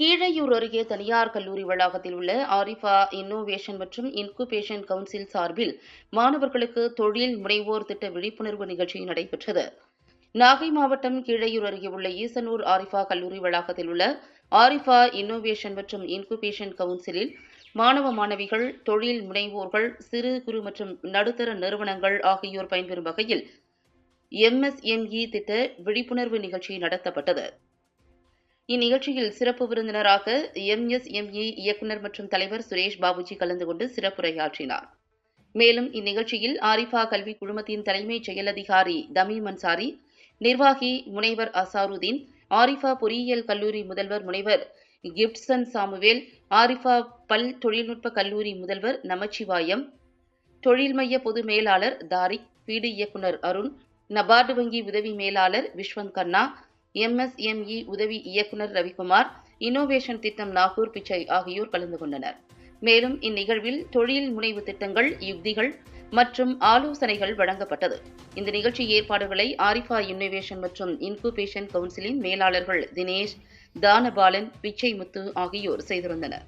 கீழையூர் அருகே தனியார் கல்லூரி வளாகத்தில் உள்ள ஆரிஃபா இன்னோவேஷன் மற்றும் இன்குபேஷன் கவுன்சில் சார்பில் மாணவர்களுக்கு தொழில் முனைவோர் திட்ட விழிப்புணர்வு நிகழ்ச்சி நடைபெற்றது. நாகை மாவட்டம் கீழையூர் அருகே உள்ள ஈசனூர் ஆரிஃபா கல்லூரி வளாகத்தில் உள்ள ஆரிஃபா இன்னோவேஷன் மற்றும் இன்குபேஷன் கவுன்சிலில் மாணவ மாணவிகள் தொழில் முனைவோர்கள் சிறு குறு மற்றும் நடுத்தர நிறுவனங்கள் ஆகியோர் பயன்பெறும் வகையில் எம்எஸ்எம்இ திட்ட விழிப்புணர்வு நிகழ்ச்சி நடத்தப்பட்டது. இந்நிகழ்ச்சியில் சிறப்பு விருந்தினராக எம்எஸ்எம்இ இயக்குநர் மற்றும் தலைவர் சுரேஷ் பாபுஜி கலந்து கொண்டு சிறப்புரையாற்றினார். மேலும் இந்நிகழ்ச்சியில் ஆரிஃபா கல்வி குழுமத்தின் தலைமைச் செயல் அதிகாரி தமீம் அன்சாரி நிர்வாகி முனைவர் அசாருதீன் ஆரிஃபா பொறியியல் கல்லூரி முதல்வர் முனைவர் கிப்சன் சாமுவேல் ஆரிஃபா பல் தொழில்நுட்ப கல்லூரி முதல்வர் நமச்சிவாயம் தொழில் மைய பொது மேலாளர் தாரிக் பீடு இயக்குனர் அருண் நபார்டு வங்கி உதவி மேலாளர் விஸ்வந்த் கண்ணா எம்எஸ்எம்இ உதவி இயக்குனர் ரவிக்குமார் இன்னோவேஷன் திட்டம் நாகூர் பிச்சை ஆகியோர் கலந்து கொண்டனர். மேலும் இந்நிகழ்வில் தொழில் முனைவு திட்டங்கள் யுக்திகள் மற்றும் ஆலோசனைகள் வழங்கப்பட்டது. இந்த நிகழ்ச்சி ஏற்பாடுகளை ஆரிஃபா இன்னோவேஷன் மற்றும் இன்குபேஷன் கவுன்சிலின் மேலாளர்கள் தினேஷ் தானபாலன் பிச்சை முத்து ஆகியோர் செய்திருந்தனர்.